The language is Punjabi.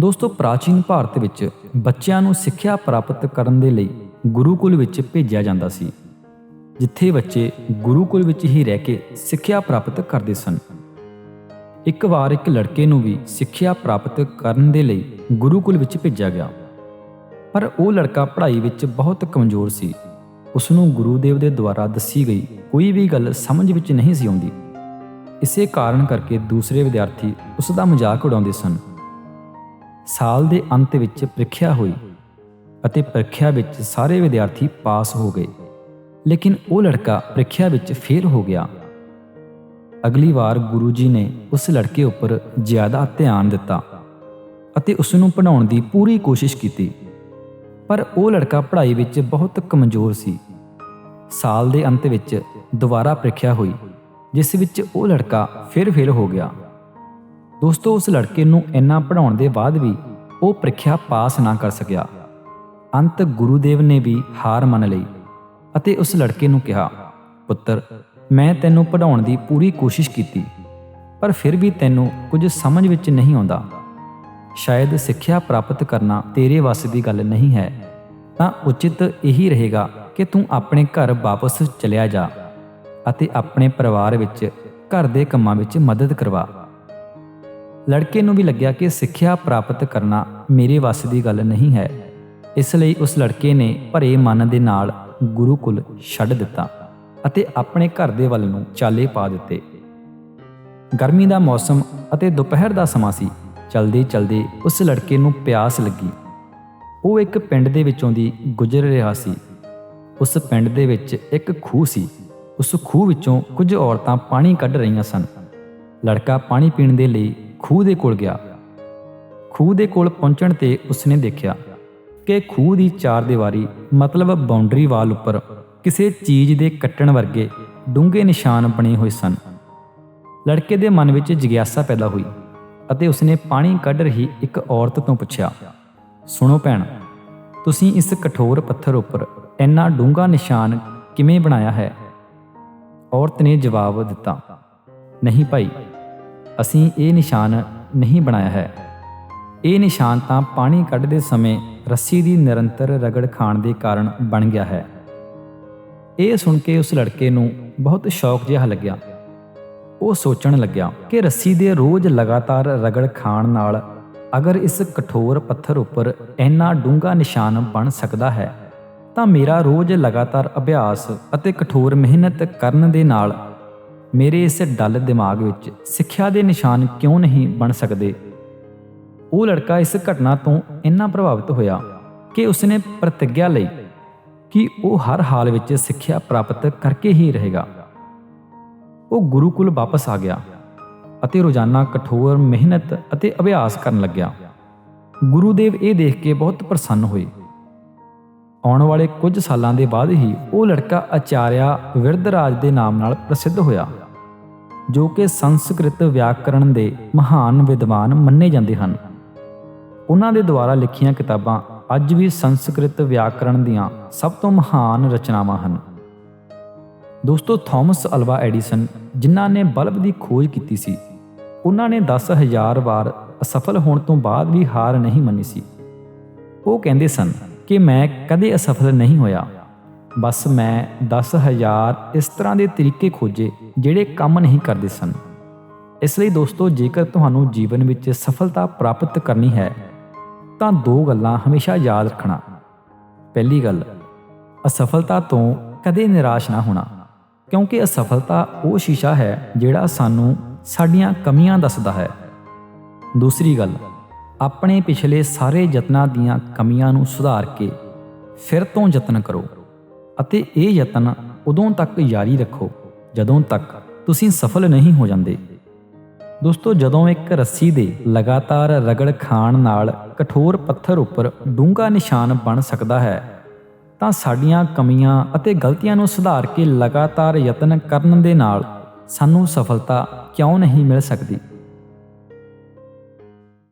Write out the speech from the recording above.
ਦੋਸਤੋ, ਪ੍ਰਾਚੀਨ ਭਾਰਤ ਵਿੱਚ ਬੱਚਿਆਂ ਨੂੰ ਸਿੱਖਿਆ ਪ੍ਰਾਪਤ ਕਰਨ ਦੇ ਲਈ ਗੁਰੂਕੁਲ ਵਿੱਚ ਭੇਜਿਆ ਜਾਂਦਾ ਸੀ, ਜਿੱਥੇ ਬੱਚੇ ਗੁਰੂਕੁਲ ਵਿੱਚ ਹੀ ਰਹਿ ਕੇ ਸਿੱਖਿਆ ਪ੍ਰਾਪਤ ਕਰਦੇ ਸਨ। ਇੱਕ ਵਾਰ ਇੱਕ ਲੜਕੇ ਨੂੰ ਵੀ ਸਿੱਖਿਆ ਪ੍ਰਾਪਤ ਕਰਨ ਦੇ ਲਈ ਗੁਰੂਕੁਲ ਵਿੱਚ ਭੇਜਿਆ ਗਿਆ। ਪਰ ਉਹ ਲੜਕਾ ਪੜ੍ਹਾਈ ਵਿੱਚ ਬਹੁਤ ਕਮਜ਼ੋਰ ਸੀ। ਉਸ ਨੂੰ ਗੁਰੂਦੇਵ ਦੇ ਦੁਆਰਾ ਦੱਸੀ ਗਈ ਕੋਈ ਵੀ ਗੱਲ ਸਮਝ ਵਿੱਚ ਨਹੀਂ ਸੀ ਆਉਂਦੀ। ਇਸੇ ਕਾਰਨ ਕਰਕੇ ਦੂਸਰੇ ਵਿਦਿਆਰਥੀ ਉਸ ਦਾ ਮਜ਼ਾਕ ਉਡਾਉਂਦੇ ਸਨ। ਸਾਲ ਦੇ ਅੰਤ ਵਿੱਚ ਪ੍ਰੀਖਿਆ ਹੋਈ ਅਤੇ ਪ੍ਰੀਖਿਆ ਵਿੱਚ ਸਾਰੇ ਵਿਦਿਆਰਥੀ ਪਾਸ ਹੋ ਗਏ। ਲੇਕਿਨ ਉਹ ਲੜਕਾ ਪ੍ਰੀਖਿਆ ਵਿੱਚ ਫੇਲ ਹੋ ਗਿਆ। ਅਗਲੀ ਵਾਰ ਗੁਰੂ ਜੀ ਨੇ ਉਸ ਲੜਕੇ ਉੱਪਰ ਜ਼ਿਆਦਾ ਧਿਆਨ ਦਿੱਤਾ ਅਤੇ ਉਸ ਨੂੰ ਪੜਾਉਣ ਦੀ ਪੂਰੀ ਕੋਸ਼ਿਸ਼ ਕੀਤੀ। ਪਰ ਉਹ ਲੜਕਾ ਪੜ੍ਹਾਈ ਵਿੱਚ ਬਹੁਤ ਕਮਜ਼ੋਰ ਸੀ। ਸਾਲ ਦੇ ਅੰਤ ਵਿੱਚ ਦੁਬਾਰਾ ਪ੍ਰੀਖਿਆ ਹੋਈ, ਜਿਸ ਵਿੱਚ ਉਹ ਲੜਕਾ ਫਿਰ ਫੇਲ ਹੋ ਗਿਆ। ਦੋਸਤੋ, ਉਸ ਲੜਕੇ ਨੂੰ ਇੰਨਾ ਪੜਾਉਣ ਦੇ ਬਾਅਦ ਵੀ ਉਹ ਪ੍ਰੀਖਿਆ ਪਾਸ ਨਾ ਕਰ ਸਕਿਆ। ਅੰਤ ਗੁਰੂਦੇਵ ਨੇ ਵੀ ਹਾਰ ਮੰਨ ਲਈ ਅਤੇ ਉਸ ਲੜਕੇ ਨੂੰ ਕਿਹਾ, ਪੁੱਤਰ, ਮੈਂ ਤੈਨੂੰ ਪੜਾਉਣ ਦੀ ਪੂਰੀ ਕੋਸ਼ਿਸ਼ ਕੀਤੀ, ਪਰ ਫਿਰ ਵੀ ਤੈਨੂੰ ਕੁਝ ਸਮਝ ਵਿੱਚ ਨਹੀਂ ਆਉਂਦਾ। ਸ਼ਾਇਦ ਸਿੱਖਿਆ ਪ੍ਰਾਪਤ ਕਰਨਾ ਤੇਰੇ ਵੱਸ ਦੀ ਗੱਲ ਨਹੀਂ ਹੈ, ਤਾਂ ਉਚਿਤ ਇਹੀ ਰਹੇਗਾ ਕਿ ਤੂੰ ਆਪਣੇ ਘਰ ਵਾਪਸ ਚਲਿਆ ਜਾ ਅਤੇ ਆਪਣੇ ਪਰਿਵਾਰ ਵਿੱਚ ਘਰ ਦੇ ਕੰਮਾਂ ਵਿੱਚ ਮਦਦ ਕਰਵਾ। ਲੜਕੇ ਨੂੰ ਵੀ ਲੱਗਿਆ ਕਿ ਸਿੱਖਿਆ ਪ੍ਰਾਪਤ ਕਰਨਾ ਮੇਰੇ ਵੱਸ ਦੀ ਗੱਲ ਨਹੀਂ ਹੈ। ਇਸ ਲਈ ਉਸ ਲੜਕੇ ਨੇ ਭਰੇ ਮਨ ਦੇ ਨਾਲ ਗੁਰੂਕੁਲ ਛੱਡ ਦਿੱਤਾ ਅਤੇ ਆਪਣੇ ਘਰ ਦੇ ਵੱਲ ਨੂੰ ਚਾਲੇ ਪਾ ਦਿੱਤੇ। ਗਰਮੀ ਦਾ ਮੌਸਮ ਅਤੇ ਦੁਪਹਿਰ ਦਾ ਸਮਾਂ ਸੀ। ਚਲਦੇ ਚਲਦੇ ਉਸ ਲੜਕੇ ਨੂੰ ਪਿਆਸ ਲੱਗੀ। ਉਹ ਇੱਕ ਪਿੰਡ ਦੇ ਵਿੱਚੋਂ ਦੀ ਗੁਜ਼ਰ ਰਿਹਾ ਸੀ। ਉਸ ਪਿੰਡ ਦੇ ਵਿੱਚ ਇੱਕ ਖੂਹ ਸੀ। ਉਸ ਖੂਹ ਵਿੱਚੋਂ ਕੁਝ ਔਰਤਾਂ ਪਾਣੀ ਕੱਢ ਰਹੀਆਂ ਸਨ। ਲੜਕਾ ਪਾਣੀ ਪੀਣ ਦੇ ਲਈ ਖੂਹ ਦੇ ਕੋਲ ਗਿਆ। ਖੂਹ ਦੇ ਕੋਲ ਪਹੁੰਚਣ ਤੇ ਉਸਨੇ ਦੇਖਿਆ ਕਿ ਖੂਹ ਦੀ ਚਾਰ ਦੀਵਾਰੀ, ਮਤਲਬ ਬਾਉਂਡਰੀ ਵਾਲ ਉੱਪਰ ਕਿਸੇ ਚੀਜ਼ ਦੇ ਕੱਟਣ ਵਰਗੇ ਡੂੰਘੇ ਨਿਸ਼ਾਨ ਬਣੇ ਹੋਏ ਸਨ। ਲੜਕੇ ਦੇ ਮਨ ਵਿੱਚ ਜਿਗਿਆਸਾ ਪੈਦਾ ਹੋਈ ਅਤੇ ਉਸਨੇ ਪਾਣੀ ਕੱਢ ਰਹੀ ਇੱਕ ਔਰਤ ਤੋਂ ਪੁੱਛਿਆ, ਸੁਣੋ ਭੈਣ, ਤੁਸੀਂ ਇਸ ਕਠੋਰ ਪੱਥਰ ਉੱਪਰ ਇੰਨਾ ਡੂੰਘਾ ਨਿਸ਼ਾਨ ਕਿਵੇਂ ਬਣਾਇਆ ਹੈ? ਔਰਤ ਨੇ ਜਵਾਬ ਦਿੱਤਾ, ਨਹੀਂ ਭਾਈ ਅਸੀਂ ਇਹ ਨਿਸ਼ਾਨ ਨਹੀਂ ਬਣਾਇਆ ਹੈ। ਇਹ ਨਿਸ਼ਾਨ ਤਾਂ ਪਾਣੀ ਕੱਢਦੇ ਸਮੇਂ ਰੱਸੀ ਦੀ ਨਿਰੰਤਰ ਰਗੜ ਖਾਣ ਦੇ ਕਾਰਨ ਬਣ ਗਿਆ ਹੈ। ਇਹ ਸੁਣ ਕੇ ਉਸ ਲੜਕੇ ਨੂੰ ਬਹੁਤ ਸ਼ੌਕ ਜਿਹਾ ਲੱਗਿਆ। ਉਹ ਸੋਚਣ ਲੱਗਿਆ ਕਿ ਰੱਸੀ ਦੇ ਰੋਜ਼ ਲਗਾਤਾਰ ਰਗੜ ਖਾਣ ਨਾਲ ਅਗਰ ਇਸ ਕਠੋਰ ਪੱਥਰ ਉੱਪਰ ਇੰਨਾ ਡੂੰਘਾ ਨਿਸ਼ਾਨ ਬਣ ਸਕਦਾ ਹੈ, ਤਾਂ ਮੇਰਾ ਰੋਜ਼ ਲਗਾਤਾਰ ਅਭਿਆਸ ਅਤੇ ਕਠੋਰ ਮਿਹਨਤ ਕਰਨ ਦੇ ਨਾਲ ਮੇਰੇ ਇਸ ਡਲ ਦਿਮਾਗ ਵਿੱਚ ਸਿੱਖਿਆ ਦੇ ਨਿਸ਼ਾਨ ਕਿਉਂ ਨਹੀਂ ਬਣ ਸਕਦੇ? ਉਹ ਲੜਕਾ ਇਸ ਘਟਨਾ ਤੋਂ ਇੰਨਾ ਪ੍ਰਭਾਵਿਤ ਹੋਇਆ ਕਿ ਉਸਨੇ ਪ੍ਰਤੀਗਿਆ ਲਈ ਕਿ ਉਹ ਹਰ ਹਾਲ ਵਿੱਚ ਸਿੱਖਿਆ ਪ੍ਰਾਪਤ ਕਰਕੇ ਹੀ ਰਹੇਗਾ। ਉਹ ਗੁਰੂਕੁਲ ਵਾਪਸ ਆ ਗਿਆ ਅਤੇ ਰੋਜ਼ਾਨਾ ਕਠੋਰ ਮਿਹਨਤ ਅਤੇ ਅਭਿਆਸ ਕਰਨ ਲੱਗਿਆ। ਗੁਰੂਦੇਵ ਇਹ ਦੇਖ ਕੇ ਬਹੁਤ ਪ੍ਰਸੰਨ ਹੋਏ ਆਉਣ ਵਾਲੇ ਕੁਝ ਸਾਲਾਂ ਦੇ ਬਾਅਦ ਹੀ ਉਹ ਲੜਕਾ ਆਚਾਰਿਆ ਵਿਰਧਰਾਜ ਦੇ ਨਾਮ ਨਾਲ ਪ੍ਰਸਿੱਧ ਹੋਇਆ, ਜੋ ਕਿ ਸੰਸਕ੍ਰਿਤ ਵਿਆਕਰਣ ਦੇ ਮਹਾਨ ਵਿਦਵਾਨ ਮੰਨੇ ਜਾਂਦੇ ਹਨ। ਉਹਨਾਂ ਦੇ ਦੁਆਰਾ ਲਿਖੀਆਂ ਕਿਤਾਬਾਂ ਅੱਜ ਵੀ ਸੰਸਕ੍ਰਿਤ ਵਿਆਕਰਣ ਦੀਆਂ ਸਭ ਤੋਂ ਮਹਾਨ ਰਚਨਾਵਾਂ ਹਨ। ਦੋਸਤੋ, ਥਾਮਸ ਅਲਵਾ ਐਡੀਸਨ ਜਿਨ੍ਹਾਂ ਨੇ ਬਲਬ ਦੀ ਖੋਜ ਕੀਤੀ ਸੀ, ਉਹਨਾਂ ਨੇ 10000 ਵਾਰ ਅਸਫਲ ਹੋਣ ਤੋਂ ਬਾਅਦ ਵੀ ਹਾਰ ਨਹੀਂ ਮੰਨੀ ਸੀ। ਉਹ ਕਹਿੰਦੇ ਸਨ ਕਿ ਮੈਂ ਕਦੇ ਅਸਫਲ ਨਹੀਂ ਹੋਇਆ। ਬਸ ਮੈਂ 10000 ਇਸ ਤਰ੍ਹਾਂ ਦੇ ਤਰੀਕੇ ਖੋਜੇ ਜਿਹੜੇ ਕੰਮ ਨਹੀਂ ਕਰਦੇ ਸਨ। ਇਸ ਲਈ ਦੋਸਤੋ, ਜੇਕਰ ਤੁਹਾਨੂੰ ਜੀਵਨ ਵਿੱਚ ਸਫਲਤਾ ਪ੍ਰਾਪਤ ਕਰਨੀ ਹੈ, ਤਾਂ ਦੋ ਗੱਲਾਂ ਹਮੇਸ਼ਾ ਯਾਦ ਰੱਖਣਾ। ਪਹਿਲੀ ਗੱਲ, ਅਸਫਲਤਾ ਤੋਂ ਕਦੇ ਨਿਰਾਸ਼ ਨਾ ਹੋਣਾ, ਕਿਉਂਕਿ ਅਸਫਲਤਾ ਉਹ ਸ਼ੀਸ਼ਾ ਹੈ ਜਿਹੜਾ ਸਾਨੂੰ ਸਾਡੀਆਂ ਕਮੀਆਂ ਦੱਸਦਾ ਹੈ। ਦੂਸਰੀ ਗੱਲ ਆਪਣੇ ਪਿਛਲੇ ਸਾਰੇ ਯਤਨਾਂ ਦੀਆਂ ਕਮੀਆਂ ਨੂੰ ਸੁਧਾਰ ਕੇ ਫਿਰ ਤੋਂ ਯਤਨ ਕਰੋ ਅਤੇ ਇਹ ਯਤਨ ਉਦੋਂ ਤੱਕ ਜਾਰੀ ਰੱਖੋ ਜਦੋਂ ਤੱਕ ਤੁਸੀਂ ਸਫਲ ਨਹੀਂ ਹੋ ਜਾਂਦੇ। ਦੋਸਤੋ, ਜਦੋਂ ਇੱਕ ਰੱਸੀ ਦੇ ਲਗਾਤਾਰ ਰਗੜ ਖਾਣ ਨਾਲ ਕਠੋਰ ਪੱਥਰ ਉੱਪਰ ਡੂੰਘਾ ਨਿਸ਼ਾਨ ਬਣ ਸਕਦਾ ਹੈ, ਤਾਂ ਸਾਡੀਆਂ ਕਮੀਆਂ ਅਤੇ ਗਲਤੀਆਂ ਨੂੰ ਸੁਧਾਰ ਕੇ ਲਗਾਤਾਰ ਯਤਨ ਕਰਨ ਦੇ ਨਾਲ ਸਾਨੂੰ ਸਫਲਤਾ ਕਿਉਂ ਨਹੀਂ ਮਿਲ ਸਕਦੀ?